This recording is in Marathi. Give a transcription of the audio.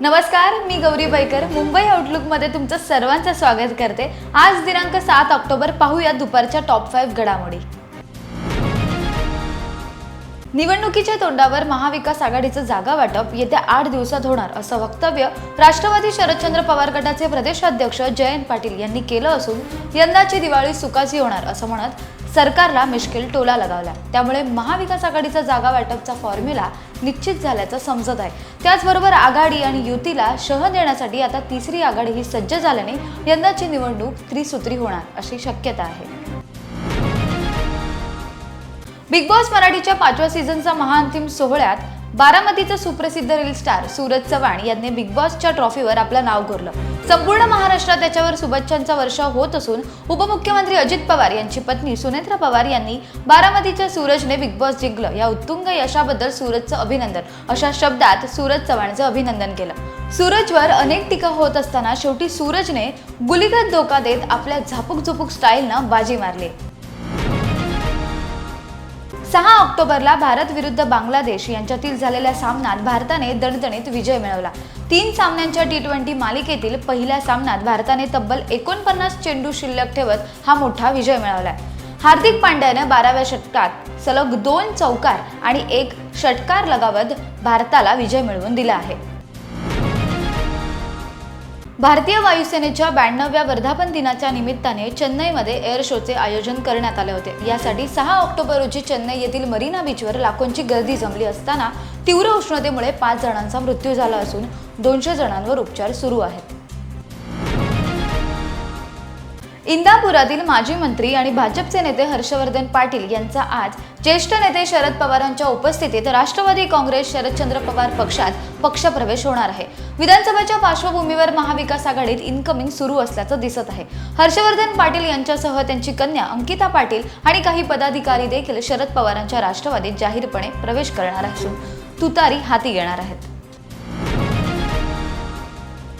नमस्कार मी गौरी बैकर. मुंबई आउटलुकमध्ये तुमचं सर्वांचं स्वागत करते. आज दिनांक सात ऑक्टोबर पाहूया दुपारच्या टॉप फाईव्ह घडामोडी. निवडणुकीच्या तोंडावर महाविकास आघाडीचं जागा वाटप येत्या आठ दिवसात होणार असं वक्तव्य राष्ट्रवादी शरदचंद्र पवार गटाचे प्रदेशाध्यक्ष जयंत पाटील यांनी केलं असून यंदाची दिवाळी सुखाची होणार असं म्हणत सरकारला मिश्किल टोला लगावला त्यामुळे महाविकास आघाडीचा जागा वाटपचा फॉर्म्युला निश्चित झाल्याचं समजत आहे. त्याचबरोबर आघाडी आणि युतीला शह देण्यासाठी आता तिसरी आघाडी ही सज्ज झाल्याने यंदाची निवडणूक त्रिसूत्री होणार अशी शक्यता आहे. बिग बॉस मराठीच्या पाचव्या सीझनचा महाअंतिम सोहळ्यात बारामतीचं सुप्रसिद्ध रील स्टार सूरज चव्हाण यांनी बिग बॉसच्या ट्रॉफीवर आपलं नाव कोरलं. संपूर्ण महाराष्ट्रात त्याच्यावर शुभेच्छांचा वर्षाव होत असून उपमुख्यमंत्री अजित पवार यांची पत्नी सुनेत्रा पवार यांनी बारामतीच्या सूरजने बिग बॉस जिंकलं. या उत्तुंग यशाबद्दल सूरजचं अभिनंदन. अशा शब्दात सूरज चव्हाणचं अभिनंदन केलं. सूरजवर अनेक टीका होत असताना शेवटी सूरजने गुलीगत धोका देत आपल्या झापूक झुपूक स्टाईलनं बाजी मारली. सहा ऑक्टोबरला भारत विरुद्ध बांगलादेश यांच्यातील झालेल्या सामन्यात भारताने दणदणीत विजय मिळवला. तीन सामन्यांच्या टी ट्वेंटी मालिकेतील पहिल्या सामन्यात भारताने तब्बल एकोणपन्नास चेंडू शिल्लक ठेवत हा मोठा विजय मिळवला हार्दिक पांड्यानं बाराव्या षटकात सलग दोन चौकार आणि एक षटकार लगावत भारताला विजय मिळवून दिला आहे. भारतीय वायुसेनेच्या ब्याण्णव्या वर्धापन दिनाच्या निमित्ताने चेन्नईमध्ये एअर शोचे आयोजन करण्यात आले होते. यासाठी सहा ऑक्टोबर रोजी चेन्नई येथील मरीना बीचवर लाखोंची गर्दी जमली असताना तीव्र उष्णतेमुळे पाच जणांचा मृत्यू झाला असून दोनशे जणांवर उपचार सुरू आहेत. इंदापुरातील माजी मंत्री आणि भाजपचे नेते हर्षवर्धन पाटील यांचा आज ज्येष्ठ नेते शरद पवारांच्या उपस्थितीत राष्ट्रवादी काँग्रेस शरदचंद्र पवार पक्षात पक्षप्रवेश होणार आहे. विधानसभेच्या पार्श्वभूमीवर महाविकास आघाडीत इनकमिंग सुरू असल्याचं दिसत आहे. हर्षवर्धन पाटील यांच्यासह त्यांची कन्या अंकिता पाटील आणि काही पदाधिकारी देखील शरद पवारांच्या राष्ट्रवादीत जाहीरपणे प्रवेश करणार असून तुतारी हाती येणार आहेत.